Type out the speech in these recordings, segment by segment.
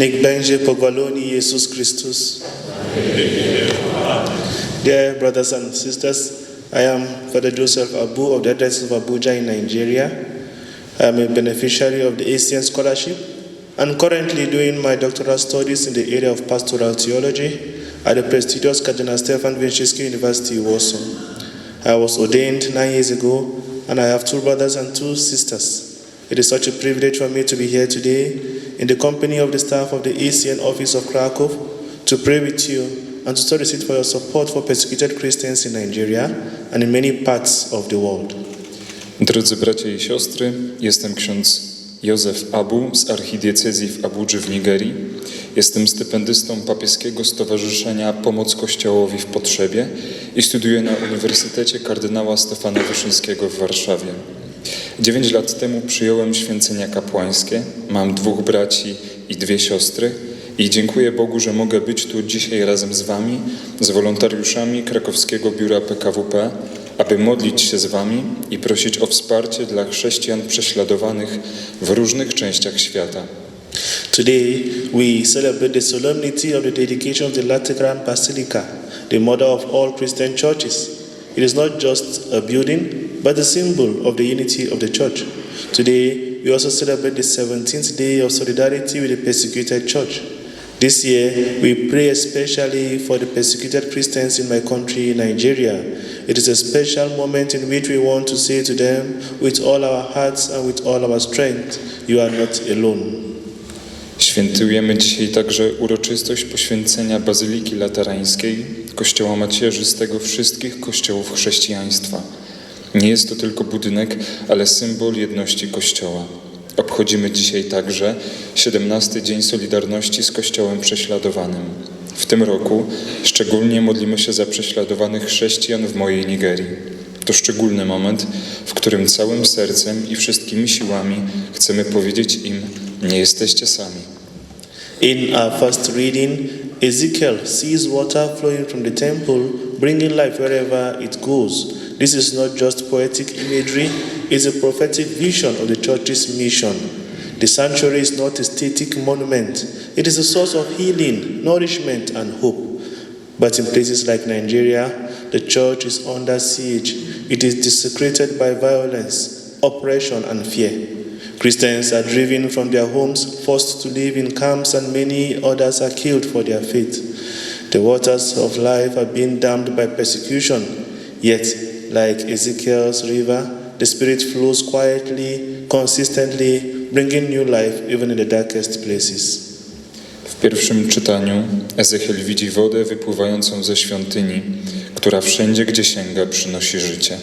Niech będzie pochwalony Jezus Chrystus. Dear brothers and sisters, I am Father Joseph Abu of the Diocese of Abuja in Nigeria. I am a beneficiary of the ACN Scholarship and currently doing my doctoral studies in the area of pastoral theology at the prestigious Cardinal Stefan Winchesky University, Warsaw. I was ordained nine years ago and I have two brothers and two sisters. It is such a privilege for me to be here today in the company of the staff of the ACN office of Krakow to pray with you and to solicit for your support for persecuted Christians in Nigeria and in many parts of the world. Drodzy bracia i siostry, jestem ksiądz Józef Abu z archidiecezji w Abudży w Nigerii. Jestem stypendystą papieskiego Stowarzyszenia Pomoc Kościołowi w Potrzebie i studiuję na Uniwersytecie Kardynała Stefana Wyszyńskiego w Warszawie. Dziewięć lat temu przyjąłem święcenia kapłańskie, mam dwóch braci i dwie siostry i dziękuję Bogu, że mogę być tu dzisiaj razem z Wami, z wolontariuszami krakowskiego biura PKWP, aby modlić się z Wami i prosić o wsparcie dla chrześcijan prześladowanych w różnych częściach świata. Today, we celebrate the solemnity of the dedication of the Lateran Basilica, the mother of all Christian churches. It is not just a building, but a symbol of the unity of the church. Today, we also celebrate the 17th day of solidarity with the persecuted church. This year, we pray especially for the persecuted Christians in my country, Nigeria. It is a special moment in which we want to say to them, with all our hearts and with all our strength, you are not alone. Świętujemy dzisiaj także uroczystość poświęcenia Bazyliki Laterańskiej, kościoła macierzystego wszystkich kościołów chrześcijaństwa. Nie jest to tylko budynek, ale symbol jedności Kościoła. Obchodzimy dzisiaj także 17 Dzień Solidarności z Kościołem Prześladowanym. W tym roku szczególnie modlimy się za prześladowanych chrześcijan w mojej Nigerii. To szczególny moment, w którym całym sercem i wszystkimi siłami chcemy powiedzieć im: Nie jesteście sami. In our first reading, Ezekiel sees water flowing from the temple, bringing life wherever it goes. This is not just poetic imagery, it's a prophetic vision of the church's mission. The sanctuary is not a static monument, it is a source of healing, nourishment, and hope. But in places like Nigeria, the church is under siege. It is desecrated by violence, oppression, and fear. Christians are driven from their homes, forced to live in camps, and many others are killed for their faith. The waters of life are being dammed by persecution, yet, like Ezekiel's river, the Spirit flows quietly, consistently, bringing new life even in the darkest places. W pierwszym czytaniu Ezechiel widzi wodę wypływającą ze świątyni, która wszędzie, gdzie sięga, przynosi życie.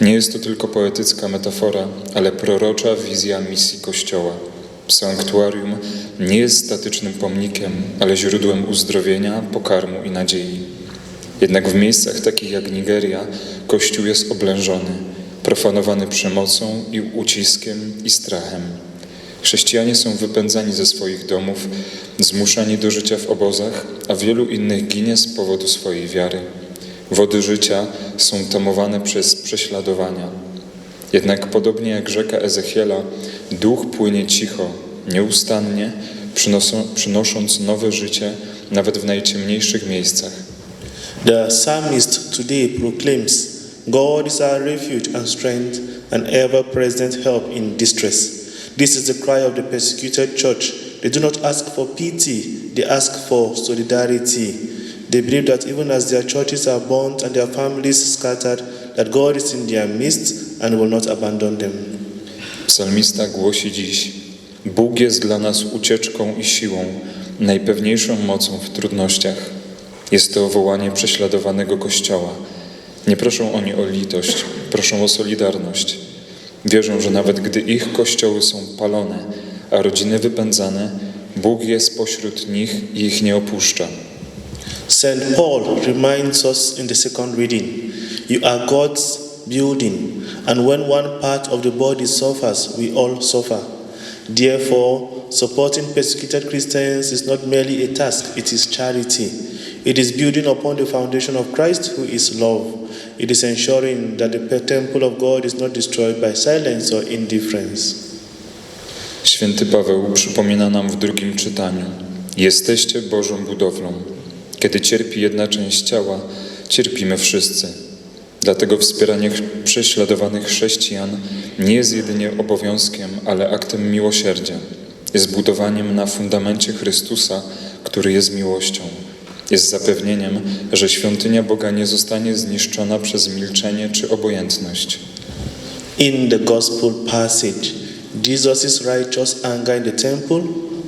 Nie jest to tylko poetycka metafora, ale prorocza wizja misji Kościoła. Sanktuarium nie jest statycznym pomnikiem, ale źródłem uzdrowienia, pokarmu i nadziei. Jednak w miejscach takich jak Nigeria Kościół jest oblężony, profanowany przemocą i uciskiem i strachem. Chrześcijanie są wypędzani ze swoich domów, zmuszani do życia w obozach, a wielu innych ginie z powodu swojej wiary. Wody życia są tamowane przez prześladowania. Jednak podobnie jak rzeka Ezechiela, duch płynie cicho, nieustannie, przynosząc nowe życie nawet w najciemniejszych miejscach. The psalmist today proclaims, God is our refuge and strength, an ever present help in distress. This is the cry of the persecuted church. They do not ask for pity, they ask for solidarity. They believe that even as their churches are burnt and their families scattered, that God is in their midst and will not abandon them. Psalmista głosi dziś: Bóg jest dla nas ucieczką i siłą, najpewniejszą mocą w trudnościach. Jest to wołanie prześladowanego Kościoła. Nie proszą oni o litość, proszą o solidarność. Wierzą, że nawet gdy ich kościoły są palone, a rodziny wypędzane, Bóg jest pośród nich i ich nie opuszcza. St. Paul reminds us in the second reading You are God's building, and when one part of the body suffers, we all suffer. Therefore, supporting persecuted Christians is not merely a task, it is charity. It is building upon the foundation of Christ, who is love. It is ensuring that the temple of God is not destroyed by silence or indifference. Święty Paweł przypomina nam w drugim czytaniu: Jesteście Bożą budowlą. Kiedy cierpi jedna część ciała, cierpimy wszyscy. Dlatego wspieranie ch- prześladowanych chrześcijan nie jest jedynie obowiązkiem, ale aktem miłosierdzia. Jest budowaniem na fundamencie Chrystusa, który jest miłością. Jest zapewnieniem, że świątynia Boga nie zostanie zniszczona przez milczenie czy obojętność. In the gospel passage, Jesus' righteous anger in the temple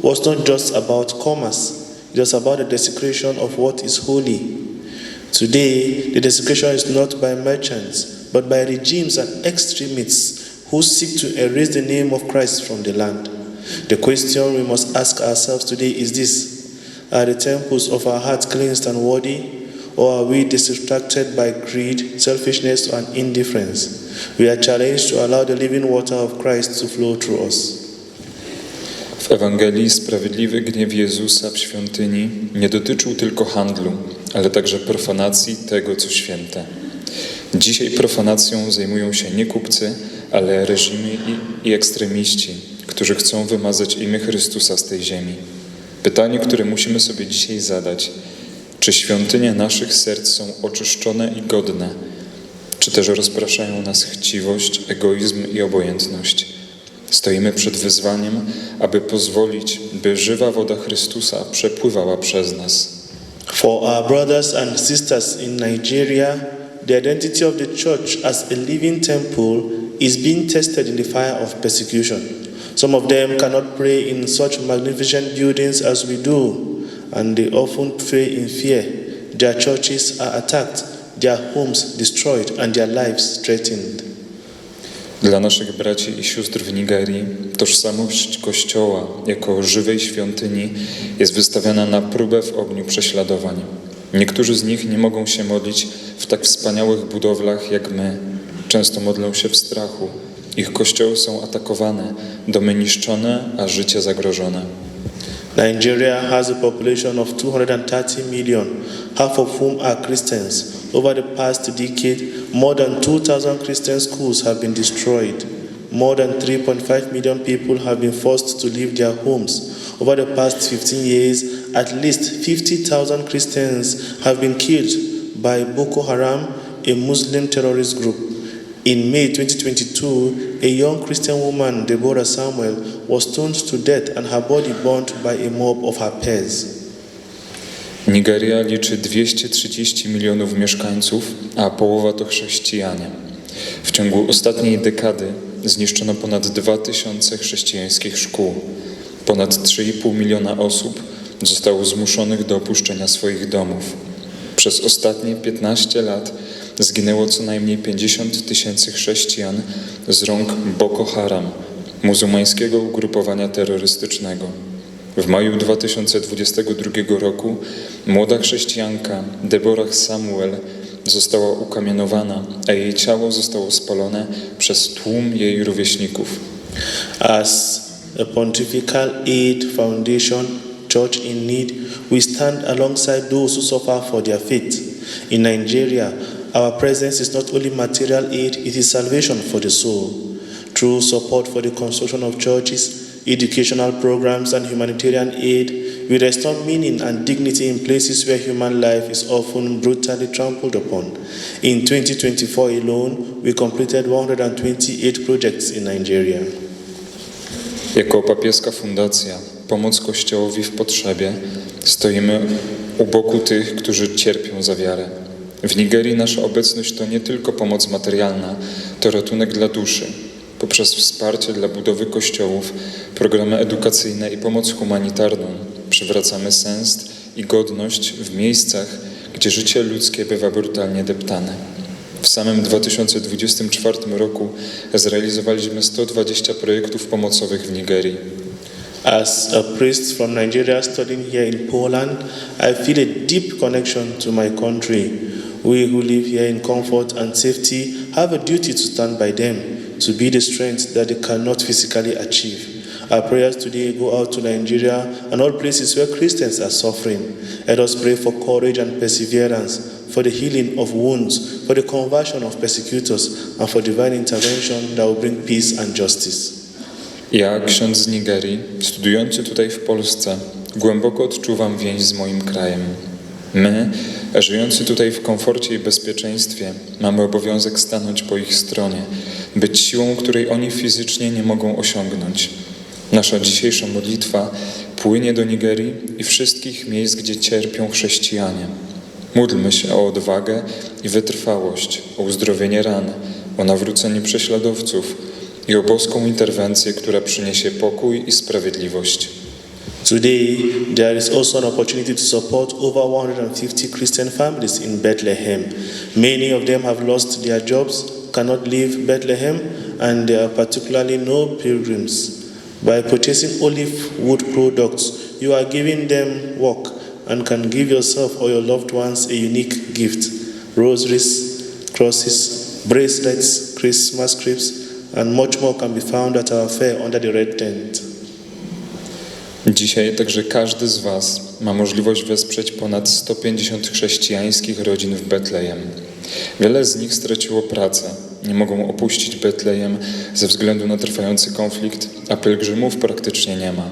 was not just about commerce, it was about the desecration of what is holy. Today, the desecration is not by merchants, but by regimes and extremists who seek to erase the name of Christ from the land. The question we must ask ourselves today is this Are the temples of our hearts cleansed and worthy, or are we distracted by greed, selfishness, and indifference? We are challenged to allow the living water of Christ to flow through us. W Ewangelii sprawiedliwy gniew Jezusa w świątyni nie dotyczył tylko handlu, ale także profanacji tego, co święte. Dzisiaj profanacją zajmują się nie kupcy, ale reżimy i, i ekstremiści, którzy chcą wymazać imię Chrystusa z tej ziemi. Pytanie, które musimy sobie dzisiaj zadać, czy świątynie naszych serc są oczyszczone i godne, czy też rozpraszają nas chciwość, egoizm i obojętność? Stoimy przed wyzwaniem, aby pozwolić, by żywa woda Chrystusa przepływała przez nas. For our brothers and sisters in Nigeria, the identity of the church as a living temple is being tested in the fire of persecution. Some of them cannot pray in such magnificent buildings as we do, and they often pray in fear. Their churches are attacked, their homes destroyed, and their lives threatened. Dla naszych braci i sióstr w Nigerii tożsamość Kościoła jako żywej świątyni jest wystawiana na próbę w ogniu prześladowań. Niektórzy z nich nie mogą się modlić w tak wspaniałych budowlach jak my. Często modlą się w strachu. Ich kościoły są atakowane, domy niszczone, a życie zagrożone. Nigeria has a population of 230 million, half of whom are Christians. Over the past decade, more than 2,000 Christian schools have been destroyed. More than 3.5 million people have been forced to leave their homes. Over the past 15 years, at least 50,000 Christians have been killed by Boko Haram, a Muslim terrorist group. In May 2022, a young Christian woman, Deborah Samuel, was stoned to death and her body burnt by a mob of her peers. Nigeria liczy 230 milionów mieszkańców, a połowa to chrześcijanie. W ciągu ostatniej dekady zniszczono ponad 2000 chrześcijańskich szkół. Ponad 3,5 miliona osób zostało zmuszonych do opuszczenia swoich domów. Przez ostatnie 15 lat zginęło co najmniej 50 tysięcy chrześcijan z rąk Boko Haram, muzułmańskiego ugrupowania terrorystycznego. W maju 2022 roku młoda chrześcijanka Deborah Samuel została ukamienowana, a jej ciało zostało spalone przez tłum jej rówieśników. As a Pontifical Aid Foundation Church in Need, we stand alongside those who suffer for their faith. In Nigeria, our presence is not only material aid, it is salvation for the soul. Through support for the construction of churches, educational programs, and humanitarian aid, we restore meaning and dignity in places where human life is often brutally trampled upon. In 2024 alone, we completed 128 projects in Nigeria. Jako papieska fundacja Pomoc Kościołowi w Potrzebie stoimy u boku tych, którzy cierpią za wiarę. W Nigerii nasza obecność to nie tylko pomoc materialna, to ratunek dla duszy. Poprzez wsparcie dla budowy kościołów, programy edukacyjne i pomoc humanitarną przywracamy sens i godność w miejscach, gdzie życie ludzkie bywa brutalnie deptane. W samym 2024 roku zrealizowaliśmy 120 projektów pomocowych w Nigerii. As a priest from Nigeria studying here in Poland, I feel a deep connection to my country. We who live here in comfort and safety have a duty to stand by them, to be the strength that they cannot physically achieve. Our prayers today go out to Nigeria and all places where Christians are suffering. Let us pray for courage and perseverance, for the healing of wounds, for the conversion of persecutors, and for divine intervention that will bring peace and justice. Ja, ksiądz z Nigerii, studiujący tutaj w Polsce, głęboko odczuwam więź z moim krajem. My, żyjący tutaj w komforcie i bezpieczeństwie, mamy obowiązek stanąć po ich stronie, być siłą, której oni fizycznie nie mogą osiągnąć. Nasza dzisiejsza modlitwa płynie do Nigerii i wszystkich miejsc, gdzie cierpią chrześcijanie. Módlmy się o odwagę i wytrwałość, o uzdrowienie ran, o nawrócenie prześladowców i o boską interwencję, która przyniesie pokój i sprawiedliwość. Today, there is also an opportunity to support over 150 Christian families in Bethlehem. Many of them have lost their jobs, cannot leave Bethlehem, and there are particularly no pilgrims. By purchasing olive wood products, you are giving them work and can give yourself or your loved ones a unique gift rosaries, crosses, bracelets, Christmas cribs, and much more can be found at our fair under the red tent. Dzisiaj także każdy z Was ma możliwość wesprzeć ponad 150 chrześcijańskich rodzin w Betlejem. Wiele z nich straciło pracę, nie mogą opuścić Betlejem ze względu na trwający konflikt, a pielgrzymów praktycznie nie ma.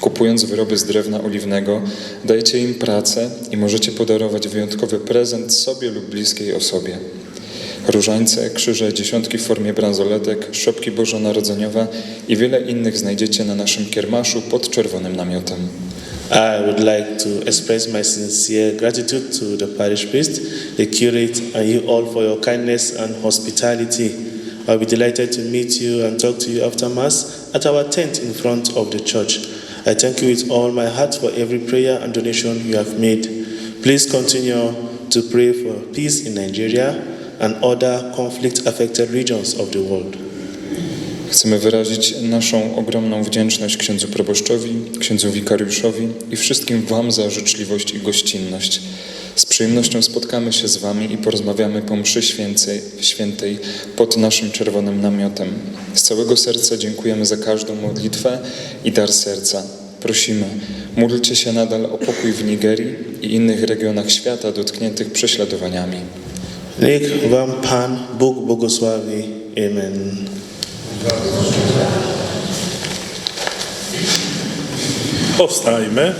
Kupując wyroby z drewna oliwnego, dajecie im pracę i możecie podarować wyjątkowy prezent sobie lub bliskiej osobie. Różańce, krzyże, dziesiątki w formie bransoletek, szopki bożonarodzeniowe i wiele innych znajdziecie na naszym kiermaszu pod czerwonym namiotem. I would like to express my sincere gratitude to the parish priest, the curate, and you all for your kindness and hospitality. I'll be delighted to meet you and talk to you after Mass at our tent in front of the church. I thank you with all my heart for every prayer and donation you have made. Please continue to pray for peace in Nigeria and other conflict affected regions of the world. Chcemy wyrazić naszą ogromną wdzięczność księdzu proboszczowi, księdzu wikariuszowi i wszystkim Wam za życzliwość i gościnność. Z przyjemnością spotkamy się z Wami i porozmawiamy po mszy świętej pod naszym czerwonym namiotem. Z całego serca dziękujemy za każdą modlitwę i dar serca. Prosimy, módlcie się nadal o pokój w Nigerii i innych regionach świata dotkniętych prześladowaniami. Niech Wam Pan Bóg błogosławi. Amen. Powstajmy.